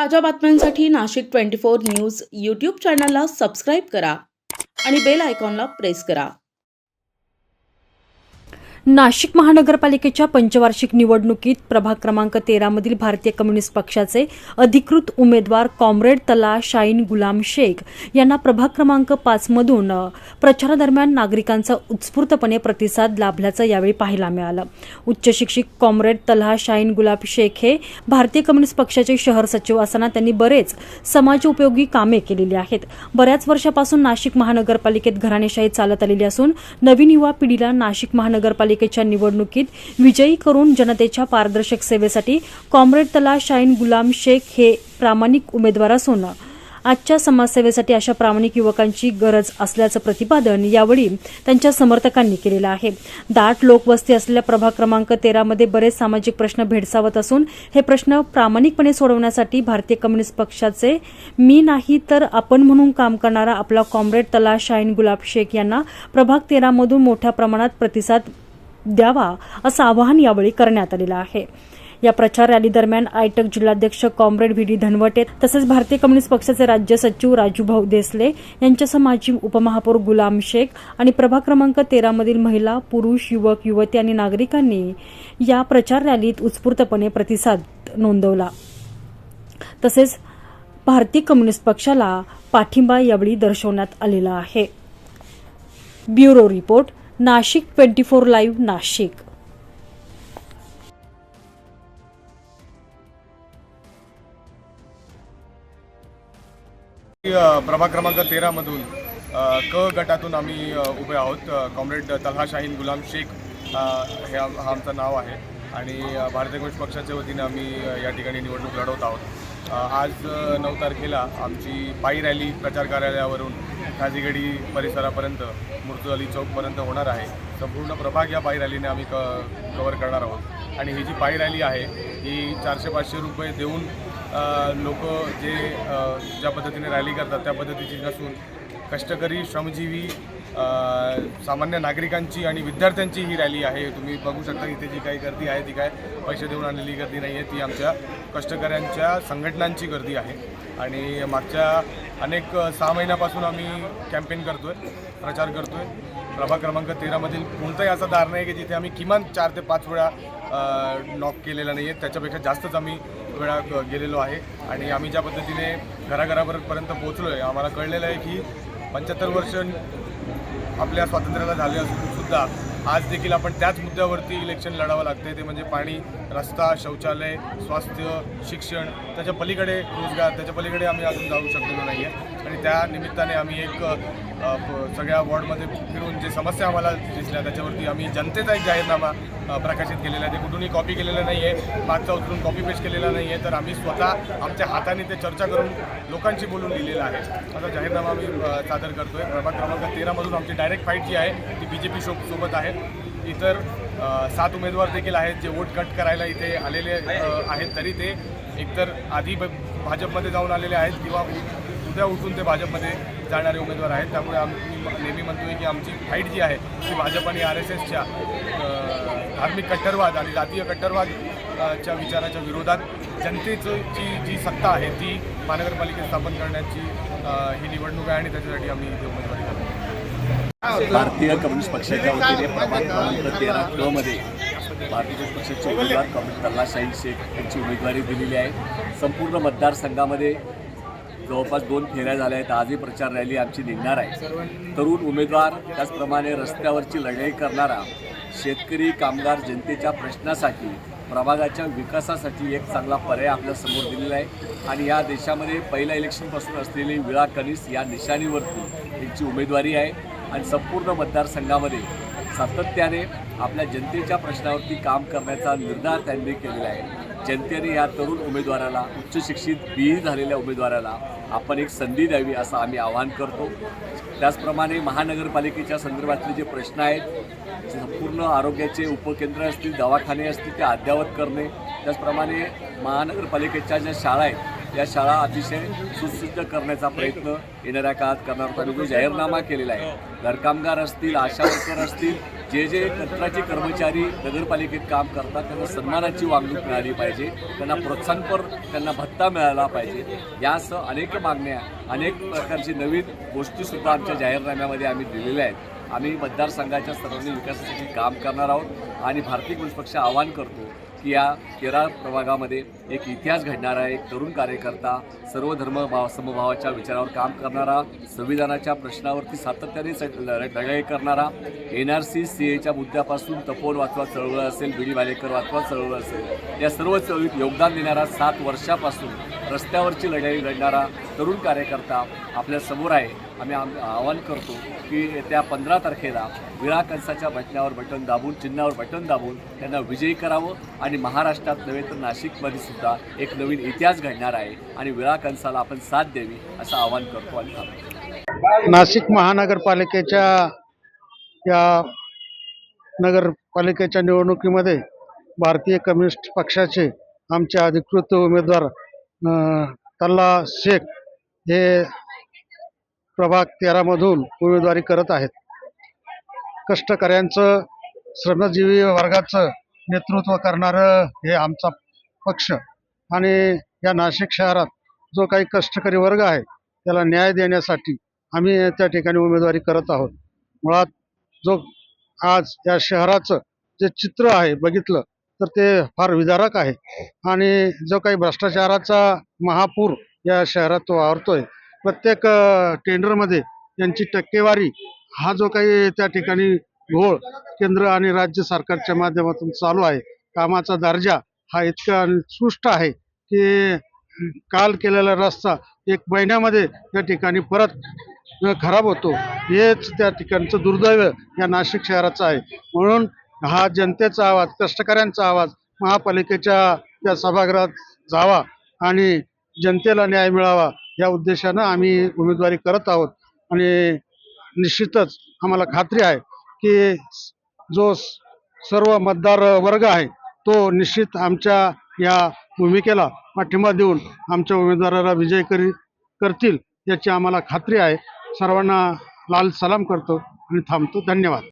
ताज्या बातम्यांसाठी Nashik twenty four news YouTube चॅनलला सबस्क्राईब करा आणि बेल आयकॉनला प्रेस करा. नाशिक महानगरपालिकेच्या पंचवार्षिक निवडणुकीत प्रभाग क्रमांक तेरामधील भारतीय कम्युनिस्ट पक्षाचे अधिकृत उमेदवार कॉम्रेड तला शाईन गुलाम शेख यांना प्रभाग क्रमांक पाचमधून प्रचारादरम्यान नागरिकांचा उत्स्फूर्तपणे प्रतिसाद लाभल्याचं यावेळी पाहायला मिळालं. उच्च शिक्षित कॉम्रेड तला शाईन गुलाब शेख हे भारतीय कम्युनिस्ट पक्षाचे शहर सचिव असताना त्यांनी बरेच समाजोपयोगी कामे केलेली आहेत. बऱ्याच वर्षापासून नाशिक महानगरपालिकेत घराणेशाही चालत आलेली असून नवीन युवा पिढीला नाशिक महापालिकेच्या निवडणुकीत विजयी करून जनतेच्या पारदर्शक सेवेसाठी कॉम्रेड तला शाईन गुलाम शेख हे प्रामाणिक उमेदवार असून आजच्या समाजसेवेसाठी अशा प्रामाणिक युवकांची गरज असल्याचं प्रतिपादन यावेळी त्यांच्या समर्थकांनी केलेलं आहे. दाट लोकवस्ती असलेल्या प्रभाग क्रमांक तेरामध्ये बरेच सामाजिक प्रश्न भेडसावत असून हे प्रश्न प्रामाणिकपणे सोडवण्यासाठी भारतीय कम्युनिस्ट पक्षाचे मी नाही तर आपण म्हणून काम करणारा आपला कॉम्रेड तला शाईन गुलाब शेख यांना प्रभाग तेरामधून मोठ्या प्रमाणात प्रतिसाद द्यावा असं आवाहन यावेळी करण्यात आलेलं आहे. या प्रचार रॅली दरम्यान आयटक जिल्हाध्यक्ष कॉम्रेड व्ही डी धनवटे तसेच भारतीय कम्युनिस्ट पक्षाचे राज्य सचिव राजूभाऊ देसले यांच्यासह माजी उपमहापौर गुलाम शेख आणि प्रभाग क्रमांक तेरामधील महिला पुरुष युवक युवती आणि नागरिकांनी या प्रचार रॅलीत उत्स्फूर्तपणे प्रतिसाद नोंदवला. तसेच भारतीय कम्युनिस्ट पक्षाला पाठिंबा यावेळी दर्शवण्यात आलेला आहे. Bureau report Nashik twenty four live Nashik. प्रभाग क्रमांक तेरामधून क गटातून आम्ही उभे आहोत. कॉम्रेड तल्हा शाहीन गुलाम शेख हे हा आमचं नाव आहे. आणि भारतीय कम्युनिस्ट पक्षाच्या वतीनं आम्ही या ठिकाणी निवडणूक लढवत आहोत. आज नऊ तारखेला आमची पायी रॅली प्रचार कार्यालयावरून काझीगडी परिसरापर्यंत मुर्तू अली चौकपर्यंत होणार आहे. संपूर्ण प्रभाग या पायी रॅलीने आम्ही क कवर करणार आहोत. आणि ही जी पायी रॅली आहे ही चारशे पाचशे रुपये देऊन लोक जे ज्या पद्धतीने रॅली करतात त्या पद्धतीची नसून कष्टकरी श्रमजीवी सामान्य नागरिकांची आणि विद्यार्थ्यांची ही रॅली आहे. तुम्ही बघू शकता इथे जी काही गर्दी आहे ती काय पैसे देऊन आणलेली गर्दी नाही आहे. ती आमच्या कष्टकऱ्यांच्या संघटनांची गर्दी आहे. आणि मागच्या अनेक सहा महिन्यापासून आम्ही कॅम्पेन करतो आहे प्रचार करतो आहे प्रभाग क्रमांक तेरामधील कोणताही असा दार नाही की जिथे आम्ही किमान चार ते पाच वेळा नॉक केलेला नाही आहे. त्याच्यापेक्षा जास्तच आम्ही वेळा गेलेलो आहे. आणि आम्ही ज्या पद्धतीने घराघरापर्यंत पोहोचलो आहे आम्हाला कळलेलं आहे की पंच्याहत्तर वर्ष आपल्या स्वातंत्र्याला झाले असून सुद्धा आज देखील आपण त्याच मुद्द्यावरती इलेक्शन लढावं लागते ते म्हणजे पाणी रस्ता शौचालय स्वास्थ्य शिक्षण त्याच्या पलीकडे रोजगार त्याच्या पलीकडे आम्ही अजून जाऊ शकलेलो नाही आहे आणि त्या निमित्ताने आम्ही एक प- सगळ्या वॉर्डमध्ये फिरून जे समस्या आम्हाला दिसल्या त्याच्यावरती आम्ही जनतेचा एक जाहीरनामा प्रकाशित केलेला आहे. ते कुठूनही कॉपी केलेलं नाही आहे मागचा उतरून कॉपी पेस्ट केलेला नाही आहे तर आम्ही स्वतः आमच्या हाताने ते चर्चा करून लोकांशी बोलून लिहिलेलं आहे. असा जाहीरनामा आम्ही सादर करतो आहे प्रभाग क्रमांक तेरामधून आमची डायरेक्ट फाईट जी आहे ती बी जे पी शो सोबत आहे. इतर सात उमेदवार देखील आहेत जे वोट कट करायला इथे आलेले आहेत तरी ते एकतर आधी ब- भाजपमध्ये जाऊन आलेले आहेत किंवा उद्या उठून ते भाजपमध्ये जाणारे उमेदवार आहेत. त्यामुळे आम्ही नेहमी म्हणतोय की आमची फाईट जी आहे ती भाजप आणि आर एस एसच्या धार्मिक कट्टरवाद आणि जातीय कट्टरवाद च्या विचाराच्या विरोधात जनतेचं जी जी सत्ता आहे ती महानगरपालिकेत स्थापन करण्याची ही निवडणूक आहे आणि त्याच्यासाठी आम्ही इथे उमेदवारी करतो. भारतीय कम्युनिस्ट पक्षाच्या वतीने प्रभाग क्रमांक तेरा क मध्ये भारतीय कम्युनिस्ट पक्षाचे उमेदवार कॉम्रेड तल्ला शाहीन शेख यांची उमेदवारी दिलेली आहे. संपूर्ण मतदारसंघामध्ये जवळपास दोन फेऱ्या झाल्या आहेत. आजही प्रचार रॅली आमची निघणार आहे. तरुण उमेदवार त्याचप्रमाणे रस्त्यावरची लढाई करणारा शेतकरी कामगार जनतेच्या प्रश्नासाठी प्रभागाच्या विकासासाठी एक चांगला पर्याय आपल्यासमोर दिलेला आहे. आणि या देशामध्ये पहिल्या इलेक्शनपासून असलेली विळा कनिस या निशाणीवरती त्यांची उमेदवारी आहे. आणि संपूर्ण मतदारसंघामध्ये सातत्याने आपल्या जनतेच्या प्रश्नावरती काम करण्याचा निर्धार त्यांनी केलेला आहे. जनतेने या तरुण उमेदवाराला उच्च शिक्षित बी झालेल्या उमेदवाराला आपण एक संधी द्यावी असं आम्ही आवाहन करतो. त्याचप्रमाणे महानगरपालिकेच्या संदर्भातले जे प्रश्न आहेत संपूर्ण आरोग्याचे उपकेंद्र असतील दवाखाने असतील ते अद्ययावत करणे. त्याचप्रमाणे महानगरपालिकेच्या ज्या शाळा आहेत या शाळा अतिशय सुसिद्ध करण्याचा प्रयत्न येणाऱ्या काळात करणार होता. जो जाहीरनामा केलेला आहे. घरकामगार असतील आशा वर्कर असतील जे जे कंत्राटी कर्मचारी नगरपालिकेत काम करतात त्यांना सन्मानाची वागणूक मिळाली पाहिजे. त्यांना प्रोत्साहनपर त्यांना भत्ता मिळाला पाहिजे. यासह अनेक मागण्या अनेक प्रकारची नवीन गोष्टीसुद्धा आमच्या जाहीरनाम्यामध्ये आम्ही दिलेल्या आहेत. आम्ही मतदारसंघाच्या सर्वांनी विकासासाठी काम करणार आहोत. आणि भारतीय कम्युनिस्ट पक्ष आवाहन करतो की या केरळ प्रभागामध्ये एक इतिहास घडणारा एक तरुण कार्यकर्ता सर्व धर्म भाव समभावाच्या विचारावर काम करणारा संविधानाच्या प्रश्नावरती सातत्याने लढाई करणारा एन आर सी सी एच्या मुद्द्यापासून तपोल वाचवा चळवळ असेल बिडी भालेकर वाचवा चळवळ असेल या सर्व चळवळीत योगदान देणारा सात वर्षापासून रस्त्यावरची लढाई लढणारा तरुण कार्यकर्ता आपल्यासमोर आहे. आम्ही आम आवाहन करतो की येत्या पंधरा तारखेला विळा कंसाच्या बटण्यावर बटन दाबून चिन्हावर बटन दाबून त्यांना विजयी करावं आणि महाराष्ट्रात नव्हे तर नाशिकमध्ये सुद्धा एक नवीन इतिहास घडणार आहे आणि विळा कंसाला आपण साथ द्यावी असं आवाहन करतो आणि थांबतो. नाशिक महानगरपालिकेच्या या नगरपालिकेच्या निवडणुकीमध्ये भारतीय कम्युनिस्ट पक्षाचे आमचे अधिकृत उमेदवार तल्ला शेख हे प्रभाग तेरामधून उमेदवारी करत आहेत. कष्टकऱ्यांचं श्रमजीवी वर्गाचं नेतृत्व करणारं हे आमचा पक्ष आणि या नाशिक शहरात जो काही कष्टकरी वर्ग आहे त्याला न्याय देण्यासाठी आम्ही त्या ठिकाणी उमेदवारी करत आहोत. मुळात जो आज या शहराचं जे चित्र आहे बघितलं तर ते फार विदारक आहे. आणि जो काही भ्रष्टाचाराचा महापूर या शहरात वावरतोय प्रत्येक टेंडरमध्ये त्यांची टक्केवारी हा जो काही त्या ठिकाणी घोळ केंद्र आणि राज्य सरकारच्या माध्यमातून चालू आहे कामाचा दर्जा हा इतका सुष्ट आहे की काल केलेला रस्ता एक महिन्यामध्ये त्या ठिकाणी परत खराब होतो हेच त्या ठिकाणचं दुर्दैव या नाशिक शहराचं आहे. म्हणून हा जनतेचा आवाज कष्टकऱ्यांचा आवाज महापालिकेच्या त्या सभागृहात जावा आणि जनतेला न्याय मिळावा या उद्देशानं आम्ही उमेदवारी करत आहोत. आणि निश्चितच आम्हाला खात्री आहे की जो स- सर्व मतदार वर्ग आहे तो निश्चित आमच्या या भूमिकेला पाठिंबा देऊन आमच्या उमेदवाराला विजय करी करतील याची आम्हाला खात्री आहे. सर्वांना लाल सलाम करतो आणि थांबतो. धन्यवाद.